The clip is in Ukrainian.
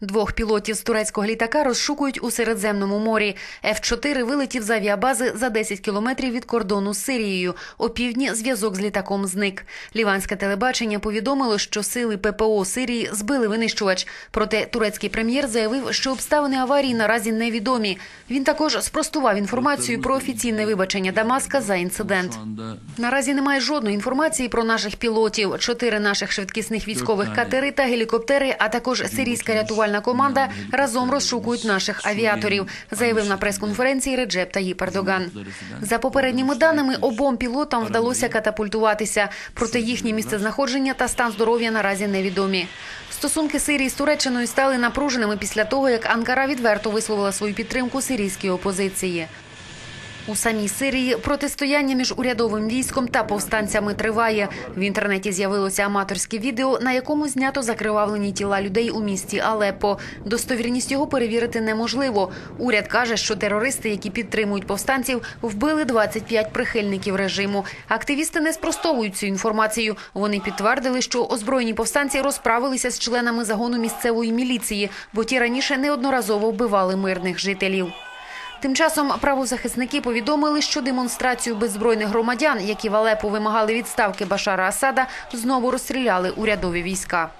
Двох пілотів з турецького літака розшукують у Середземному морі. Ф-4 вилетів з авіабази за 10 кілометрів від кордону з Сирією. О півдні зв'язок з літаком зник. Ліванське телебачення повідомило, що сили ППО Сирії збили винищувач. Проте турецький прем'єр заявив, що обставини аварії наразі невідомі. Він також спростував інформацію про офіційне вибачення Дамаска за інцидент. Наразі немає жодної інформації про наших пілотів. Чотири наших швидкісних військових катери та гелікоптери, а також сирійська рятувальна команда разом розшукують наших авіаторів, заявив на прес-конференції Реджеп Таїп Ердоган. За попередніми даними, обом пілотам вдалося катапультуватися, проте їхнє місцезнаходження та стан здоров'я наразі невідомі. Стосунки Сирії з Туреччиною стали напруженими після того, як Анкара відверто висловила свою підтримку сирійській опозиції. У самій Сирії протистояння між урядовим військом та повстанцями триває. В інтернеті з'явилося аматорське відео, на якому знято закривавлені тіла людей у місті Алеппо. Достовірність його перевірити неможливо. Уряд каже, що терористи, які підтримують повстанців, вбили 25 прихильників режиму. Активісти не спростовують цю інформацію. Вони підтвердили, що озброєні повстанці розправилися з членами загону місцевої міліції, бо ті раніше неодноразово вбивали мирних жителів. Тим часом правозахисники повідомили, що демонстрацію беззбройних громадян, які в Алепу вимагали відставки Башара Асада, знову розстріляли урядові війська.